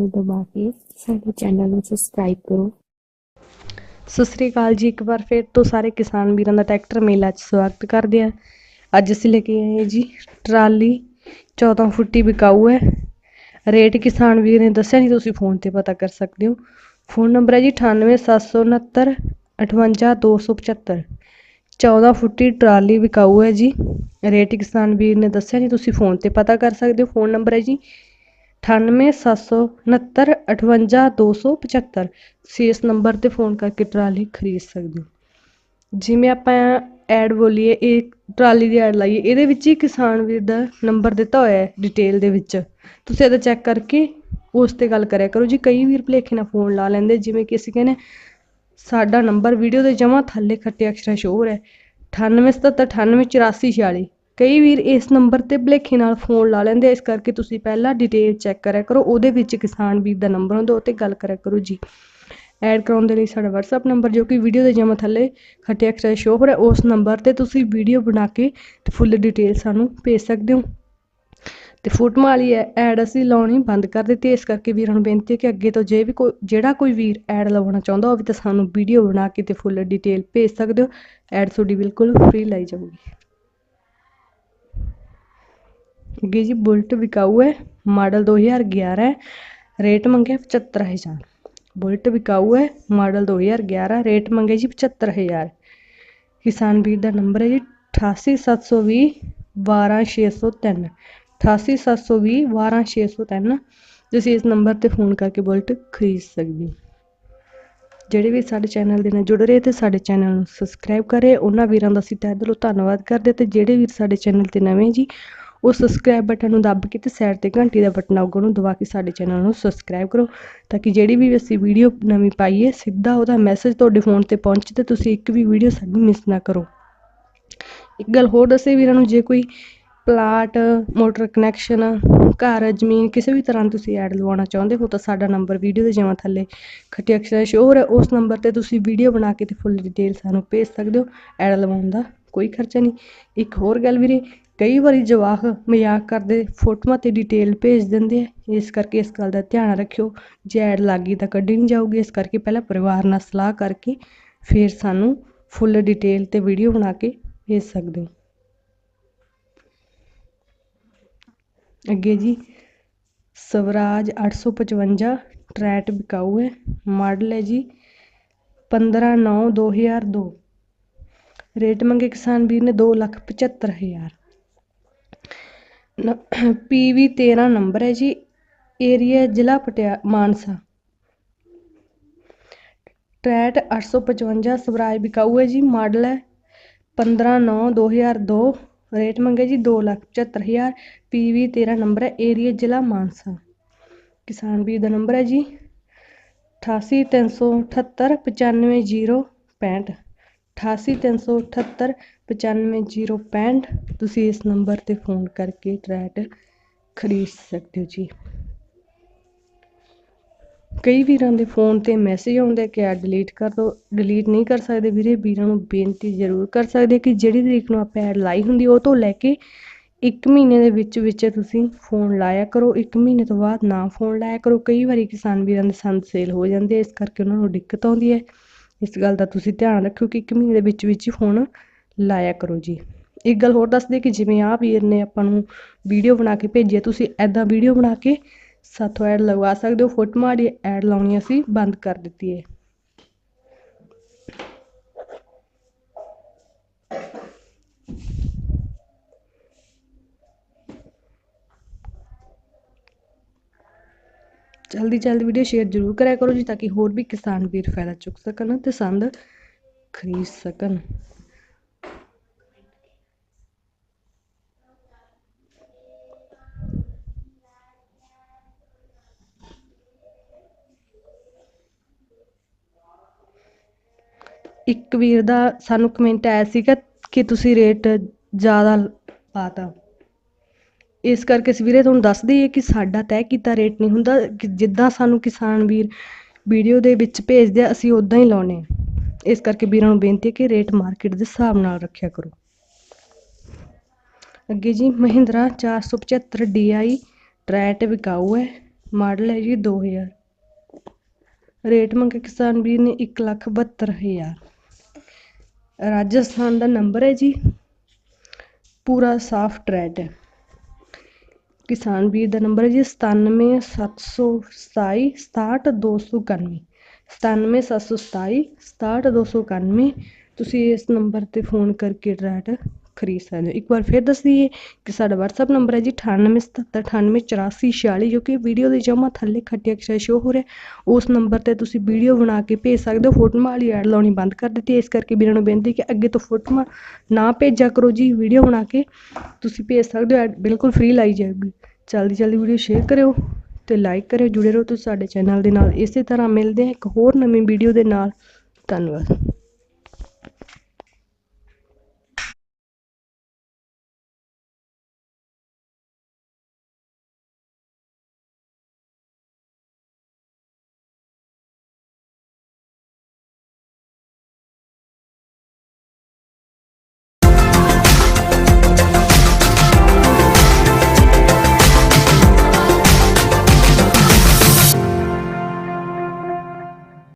ਨੂੰ ਦਬਾ ਕੇ ਸਾਡੇ ਚੈਨਲ ਨੂੰ ਸਬਸਕ੍ਰਾਈਬ ਕਰੋ। ਸਤਿ ਸ੍ਰੀ ਅਕਾਲ ਜੀ, ਇੱਕ ਵਾਰ ਫਿਰ ਤੋਂ ਸਾਰੇ ਕਿਸਾਨ ਵੀਰਾਂ ਦਾ ਟਰੈਕਟਰ ਮੇਲਾ 'ਚ ਸਵਾਗਤ ਕਰਦੇ ਆ ਅੱਜ ਅਸੀਂ ਲੈ ਕੇ ਆਏ ਹਾਂ ਜੀ ਟਰਾਲੀ 14 ਫੁੱਟੀ ਵਿਕਾਊ ਹੈ। ਰੇਟ ਕਿਸਾਨ ਵੀਰ ਨੇ ਦੱਸਿਆ ਨਹੀਂ, ਤੁਸੀਂ ਫੋਨ ਤੇ ਪਤਾ ਕਰ ਸਕਦੇ ਹੋ। ਫੋਨ ਨੰਬਰ ਹੈ ਜੀ 98769 58275 14 ਫੁੱਟੀ ਟਰਾਲੀ ਵਿਕਾਊ ਹੈ ਜੀ। ਰੇਟ ਕਿਸਾਨ ਵੀਰ ਨੇ ਦੱਸਿਆ ਨਹੀਂ, ਤੁਸੀਂ ਫੋਨ ਤੇ ਪਤਾ ਕਰ ਸਕਦੇ ਹੋ। ਫੋਨ ਨੰਬਰ ਹੈ ਜੀ 98769 58275 ਤੁਸੀਂ ਇਸ ਨੰਬਰ ਤੇ ਫੋਨ ਕਰਕੇ ਟਰਾਲੀ ਖਰੀਦ ਸਕਦੇ ਹੋ। ਜਿਵੇਂ ਆਪਾਂ ਐਡ ਬੋਲੀਏ, ਇਹ ਟਰਾਲੀ ਦੀ ਐਡ ਲਾਈਏ, ਇਹਦੇ ਵਿੱਚ ਹੀ ਕਿਸਾਨ ਵੀਰ ਦਾ ਨੰਬਰ ਦਿੱਤਾ ਹੋਇਆ ਡਿਟੇਲ ਦੇ ਵਿੱਚ। ਤੁਸੀਂ ਇਹਦਾ ਚੈੱਕ ਕਰਕੇ ਉਸ ਤੇ ਗੱਲ ਕਰਿਆ ਕਰੋ। ਜੀ, ਕਈ ਵੀਰ ਭੁਲੇਖੇ ਨਾਲ ਫੋਨ ਲਾ ਲੈਂਦੇ, ਜਿਵੇਂ ਕਿ ਅਸੀਂ ਕਹਿੰਦੇ ਸਾਡਾ ਨੰਬਰ ਵੀਡੀਓ ਦੇ ਜਮਾ ਥੱਲੇ ਖੱਟੇ ਅਕਸ਼ਰਾਂ ਸ਼ੋਅ ਹੋ ਰਿਹਾ 9877988446 ਕਈ ਵੀਰ ਇਸ ਨੰਬਰ ਤੇ ਭੁਲੇਖੇ ਨਾਲ ਫੋਨ ਲਾ ਲੈਂਦੇ ਇਸ ਕਰਕੇ ਤੁਸੀਂ ਪਹਿਲਾਂ ਡਿਟੇਲ ਚੈੱਕ ਕਰਿਆ ਕਰੋ, ਉਹਦੇ ਵਿੱਚ ਕਿਸਾਨ ਵੀਰ ਦਾ ਨੰਬਰ ਹੁੰਦਾ, ਉਹ ਤੇ ਗੱਲ ਕਰਿਆ ਕਰੋ ਜੀ। ਐਡ ਕਰਾਉਣ ਦੇ ਲਈ ਸਾਡਾ WhatsApp ਨੰਬਰ, ਜੋ ਕਿ ਵੀਡੀਓ ਦੇ ਜਮਾ ਥੱਲੇ ਖੱਟੇ ਅਕਸ਼ਰਾਂ ਸ਼ੋਅ ਹੋ ਰਿਹਾ, ਉਸ ਨੰਬਰ ਤੇ ਤੁਸੀਂ ਵੀਡੀਓ ਬਣਾ ਕੇ ਤੇ ਫੁੱਲ ਡਿਟੇਲ ਸਾਨੂੰ ਭੇਜ ਸਕਦੇ ਹੋ। ਤੇ ਫੋਟੋਆਂ ਵਾਲੀ ਐਡ ਅਸੀਂ ਲਾਉਣੀ ਬੰਦ ਕਰ ਦਿੱਤੀ ਇਸ ਕਰਕੇ ਵੀਰਾਂ ਨੂੰ ਬੇਨਤੀ ਹੈ ਕਿ ਅੱਗੇ ਤੋਂ ਜੇ ਵੀ ਕੋਈ, ਜਿਹੜਾ ਕੋਈ ਵੀਰ ਐਡ ਲਵਾਉਣਾ ਚਾਹੁੰਦਾ ਹੋਵੇ, ਤਾਂ ਸਾਨੂੰ ਵੀਡੀਓ ਬਣਾ ਕੇ ਤੇ ਫੁੱਲ ਡਿਟੇਲ ਭੇਜ ਸਕਦੇ ਹੋ। ਐਡ ਤੁਹਾਡੀ ਬਿਲਕੁਲ ਫ੍ਰੀ ਲਾਈ ਜਾਊਗੀ। ਅੱਗੇ ਜੀ ਬੁਲਟ ਵਿਕਾਊ ਹੈ, ਮਾਡਲ 2011 ਹੈ, ਰੇਟ ਮੰਗਿਆ 75000 ਬੁਲਟ ਵਿਕਾਊ ਹੈ, ਮਾਡਲ 2011 ਰੇਟ ਮੰਗੇ ਜੀ 75000 ਕਿਸਾਨ ਵੀਰ ਦਾ ਨੰਬਰ ਹੈ ਜੀ 88720 12603 88720 12603 ਤੁਸੀਂ ਇਸ ਨੰਬਰ ਤੇ ਫੋਨ ਕਰਕੇ ਬੁਲਟ ਖਰੀਦ ਸਕਦੇ ਹੋ। ਜਿਹੜੇ ਵੀ ਸਾਡੇ ਚੈਨਲ ਦੇ ਨਾਲ ਜੁੜ ਰਹੇ ਤੇ ਸਾਡੇ ਚੈਨਲ ਨੂੰ ਸਬਸਕ੍ਰਾਈਬ ਕਰੇ, ਉਹਨਾਂ ਵੀਰਾਂ ਦਾ ਅਸੀਂ ਤਹਿ ਦਿਲੋਂ ਧੰਨਵਾਦ ਕਰਦੇ ਤੇ ਜਿਹੜੇ ਵੀਰ ਸਾਡੇ ਚੈਨਲ ਤੇ ਨਵੇਂ ਜੀ ਉਹ ਸਬਸਕ੍ਰਾਈਬ ਬਟਨ ਨੂੰ ਦੱਬ ਕੇ ਤੇ ਸਾਈਡ ਤੇ ਘੰਟੀ ਦਾ ਬਟਨ ਆਊਗਾ, ਉਹਨੂੰ ਦਬਾ ਕੇ ਸਾਡੇ ਚੈਨਲ ਨੂੰ ਸਬਸਕ੍ਰਾਈਬ ਕਰੋ, ਤਾਂ ਕਿ ਜਿਹੜੀ ਵੀ ਅਸੀਂ ਵੀਡੀਓ ਨਵੀਂ ਪਾਈਏ ਸਿੱਧਾ ਉਹਦਾ ਮੈਸੇਜ ਤੁਹਾਡੇ ਫੋਨ ਤੇ ਪਹੁੰਚੇ ਤੇ ਤੁਸੀਂ ਇੱਕ ਵੀ ਵੀਡੀਓ ਸਾਡੀ ਮਿਸ ਨਾ ਕਰੋ। ਇੱਕ ਗੱਲ ਹੋਰ ਦੱਸੇ ਵੀਰਾਂ ਨੂੰ, ਜੇ ਕੋਈ ਪਲਾਟ ਮੋਟਰ ਕਨੈਕਸ਼ਨ ਘਰ, ਜ਼ਮੀਨ ਕਿਸੇ ਵੀ ਤਰ੍ਹਾਂ ਤੁਸੀਂ ਐਡ ਲਵਾਉਣਾ ਚਾਹੁੰਦੇ ਹੋ, ਤਾਂ ਸਾਡਾ ਨੰਬਰ ਵੀਡੀਓ ਦੇ ਜਮਾਂ ਥੱਲੇ ਖੱਟੇ ਅਕਸ਼ਰਾਂ ਸ਼ੋਅ ਹੋ, ਉਸ ਨੰਬਰ ਤੇ ਤੁਸੀਂ ਵੀਡੀਓ ਬਣਾ ਕੇ ਤੇ ਫੁੱਲ ਡਿਟੇਲ ਸਾਨੂੰ ਭੇਜ ਸਕਦੇ ਹੋ ਐਡ ਲਵਾਉਣ ਦਾ ਕੋਈ ਖਰਚਾ ਨਹੀਂ। ਇੱਕ ਹੋਰ ਗੱਲ ਵੀਰੇ ਕਈ ਵਾਰੀ ਜਵਾਕ ਮਜ਼ਾਕ ਕਰਦੇ ਫੋਟੋਆਂ ਤੇ ਡਿਟੇਲ ਭੇਜ ਦਿੰਦੇ ਆ। ਇਸ ਕਰਕੇ ਇਸ ਗੱਲ ਦਾ ਧਿਆਨ ਰੱਖਿਓ। ਜੇ ਐਡ ਲੱਗ ਗਈ ਤਾਂ ਕੱਢੀ ਨਹੀਂ ਜਾਊਗੀ। ਇਸ ਕਰਕੇ ਪਹਿਲਾਂ ਪਰਿਵਾਰ ਨਾਲ ਸਲਾਹ ਕਰਕੇ ਫਿਰ ਸਾਨੂੰ ਫੁੱਲ ਡਿਟੇਲ ਤੇ ਵੀਡੀਓ ਬਣਾ ਕੇ ਭੇਜ ਸਕਦੇ ਹੋ। ਅੱਗੇ ਜੀ, ਸਵਰਾਜ 855 ਟਰੈਟ ਵਿਕਾਊ ਹੈ। ਮਾਡਲ ਹੈ ਜੀ 15 9 2002 ਰੇਟ ਮੰਗੇ ਕਿਸਾਨ ਵੀਰ ਨੇ 275000 ਪੀਵੀ 13 ਨੰਬਰ ਹੈ ਜੀ, ਏਰੀਆ ਜ਼ਿਲ੍ਹਾ ਪਟਿਆ, ਮਾਨਸਾ। ਟਰੈਟ 855 ਸਵਰਾਜ ਬਿਕਾਊ ਹੈ ਜੀ, ਮਾਡਲ ਹੈ। 15 9 2002 ਰੇਟ ਮੰਗਿਆ ਜੀ 275000 ਪੀਵੀ 13 ਨੰਬਰ ਹੈ, ਏਰੀਆ ਜ਼ਿਲ੍ਹਾ ਮਾਨਸਾ। ਕਿਸਾਨ ਵੀਰ ਦਾ ਨੰਬਰ ਹੈ ਜੀ 8837895065 8837895065 ਤੁਸੀਂ ਇਸ ਨੰਬਰ ਤੇ ਫੋਨ ਕਰਕੇ ਟਰੈਟ ਖਰੀਦ ਸਕਦੇ ਹੋ ਜੀ। ਕਈ ਵੀਰਾਂ ਦੇ ਫੋਨ ਤੇ ਮੈਸੇਜ ਆਉਂਦੇ ਕਿ ਐਡ ਡਿਲੀਟ ਕਰ ਦਿਓ ਡਿਲੀਟ ਨਹੀਂ ਕਰ ਸਕਦੇ ਵੀਰੇ, ਵੀਰਾਂ ਨੂੰ ਬੇਨਤੀ ਜ਼ਰੂਰ ਕਰ ਸਕਦੇ ਕਿ ਜਿਹੜੀ ਤਰੀਕ ਨੂੰ ਆਪਾਂ ਐਡ ਲਾਈ ਹੁੰਦੀ ਉਹ ਤੋਂ ਲੈ ਕੇ ਇੱਕ ਮਹੀਨੇ ਦੇ ਵਿੱਚ ਵਿੱਚ ਤੁਸੀਂ ਫੋਨ ਲਾਇਆ ਕਰੋ। ਇੱਕ ਮਹੀਨੇ ਤੋਂ ਬਾਅਦ ਨਾ ਫੋਨ ਲਾਇਆ ਕਰੋ। ਕਈ ਵਾਰੀ ਕਿਸਾਨ ਵੀਰਾਂ ਦੇ ਸੰਦ ਸੇਲ ਹੋ ਜਾਂਦੇ ਇਸ ਕਰਕੇ ਉਹਨਾਂ ਨੂੰ ਦਿੱਕਤ ਆਉਂਦੀ ਹੈ। ਇਸ ਗੱਲ ਦਾ ਤੁਸੀਂ ਧਿਆਨ ਰੱਖਿਓ ਕਿ ਇੱਕ ਮਹੀਨੇ ਦੇ ਵਿੱਚ ਵਿੱਚ ਹੀ ਫੋਨ ਲਾਇਆ ਕਰੋ ਜੀ। ਇੱਕ ਗੱਲ ਹੋਰ ਦੱਸ ਦੇ ਕਿ ਜਿਵੇਂ ਆਹ ਵੀਰ ਨੇ ਆਪਾਂ ਨੂੰ ਵੀਡੀਓ ਬਣਾ ਕੇ ਭੇਜੀ ਹੈ, ਤੁਸੀਂ ਐਦਾਂ ਵੀਡੀਓ ਬਣਾ ਕੇ ਸਾਥੋਂ ਐਡ ਲਗਵਾ ਸਕਦੇ ਹੋ। ਫੋਟੋਆਂ ਦੀ ਐਡ ਲਾਉਣੀ ਅਸੀਂ, ਬੰਦ ਕਰ ਦਿੱਤੀ ਹੈ। ਜਲਦੀ ਜਲਦੀ ਵੀਡੀਓ ਸ਼ੇਅਰ ਜ਼ਰੂਰ ਕਰਿਆ ਕਰੋ ਜੀ ਤਾਂ ਕਿ ਹੋਰ ਵੀ ਕਿਸਾਨ ਵੀਰ ਫਾਇਦਾ ਚੁੱਕ ਸਕਣ ਤੇ ਸੰਦ ਖਰੀਦ ਸਕਣ। ਇੱਕ ਵੀਰ ਦਾ ਸਾਨੂੰ ਕਮੈਂਟ ਆਇਆ ਸੀਗਾ ਕਿ ਤੁਸੀਂ ਰੇਟ ਜ਼ਿਆਦਾ ਪਾਤਾ। ਇਸ ਕਰਕੇ ਅਸੀਂ ਵੀਰੇ ਤੁਹਾਨੂੰ ਦੱਸ ਦਈਏ ਕਿ ਸਾਡਾ ਤੈਅ ਕੀਤਾ ਰੇਟ ਨਹੀਂ ਹੁੰਦਾ, ਕਿ ਜਿੱਦਾਂ ਸਾਨੂੰ ਕਿਸਾਨ ਵੀਰ ਵੀਡੀਓ ਦੇ ਵਿੱਚ ਭੇਜਦੇ ਆ, ਅਸੀਂ ਉਦਾਂ ਹੀ ਲਾਉਨੇ ਆ। ਇਸ ਕਰਕੇ ਵੀਰਾਂ ਨੂੰ ਬੇਨਤੀ ਹੈ ਕਿ ਰੇਟ ਮਾਰਕੀਟ ਦੇ ਹਿਸਾਬ ਨਾਲ ਰੱਖਿਆ ਕਰੋ। ਅੱਗੇ ਜੀ, ਮਹਿੰਦਰਾ 475 DI ਟਰੈਟ ਵਿਕਾਊ ਹੈ, ਮਾਡਲ ਹੈ ਜੀ 2000 ਰੇਟ ਮੰਗੇ ਕਿਸਾਨ ਵੀਰ ਨੇ ਇੱਕ ਲੱਖ ਬਹੱਤਰ ਹਜ਼ਾਰ। ਰਾਜਸਥਾਨ ਦਾ ਨੰਬਰ ਹੈ ਜੀ, ਪੂਰਾ ਸਾਫ਼ ਟਰੈਟ ਹੈ। ਕਿਸਾਨ ਵੀਰ ਦਾ ਨੰਬਰ ਹੈ ਜੀ ਸਤਾਨਵੇਂ ਸੱਤ ਸੌ ਸਤਾਈ, ਸਤਾਹਠ ਦੋ ਸੌ ਇਕਾਨਵੇਂ। ਸਤਾਨਵੇਂ ਸੱਤ ਸੌ ਸਤਾਈ, ਸਤਾਹਠ ਦੋ ਸੌ ਇਕਾਨਵੇਂ। ਤੁਸੀਂ ਇਸ ਨੰਬਰ 'ਤੇ ਫੋਨ ਕਰਕੇ ਟਰੈਟ ਖਰੀਦ ਸਕਦੇ ਹੋ ਇੱਕ ਵਾਰ ਫਿਰ ਦੱਸ ਦਈਏ ਕਿ ਸਾਡਾ WhatsApp ਨੰਬਰ ਹੈ ਜੀ 9877988446 ਜੋ ਕਿ ਵੀਡੀਓ ਦੇ ਜਮਾ ਥੱਲੇ ਖੱਟੇ ਅਕਸ਼ਰ ਸ਼ੋ ਹੋ ਰਿਹਾ ਉਸ ਨੰਬਰ ਤੇ ਤੁਸੀਂ ਵੀਡੀਓ ਬਣਾ ਕੇ ਭੇਜ ਸਕਦੇ ਹੋ। ਫੋਟੋਆਂ ਵਾਲੀ ਐਡ ਲਾਉਣੀ ਬੰਦ ਕਰ ਦਿੱਤੀ ਹੈ। ਇਸ ਕਰਕੇ ਵੀਰਾਂ ਨੂੰ ਬੇਨਤੀ ਕਿ ਅੱਗੇ ਤੋਂ ਫੋਟੋਆਂ ਨਾ ਭੇਜਿਆ ਕਰੋ ਜੀ। ਵੀਡੀਓ ਬਣਾ ਕੇ ਤੁਸੀਂ ਭੇਜ ਸਕਦੇ ਹੋ। ਐਡ ਬਿਲਕੁਲ ਫ੍ਰੀ ਲਾਈ ਜਾਏਗੀ। ਜਲਦੀ ਜਲਦੀ ਵੀਡੀਓ ਸ਼ੇਅਰ ਕਰਿਓ ਤੇ ਲਾਈਕ ਕਰਿਓ। ਜੁੜੇ ਰਹੋ ਤੁਸੀਂ ਸਾਡੇ ਚੈਨਲ ਦੇ ਨਾਲ। ਇਸੇ ਤਰ੍ਹਾਂ ਮਿਲਦੇ ਹਾਂ ਇੱਕ ਹੋਰ ਨਵੀਂ ਵੀਡੀਓ ਦੇ ਨਾਲ। ਧੰਨਵਾਦ।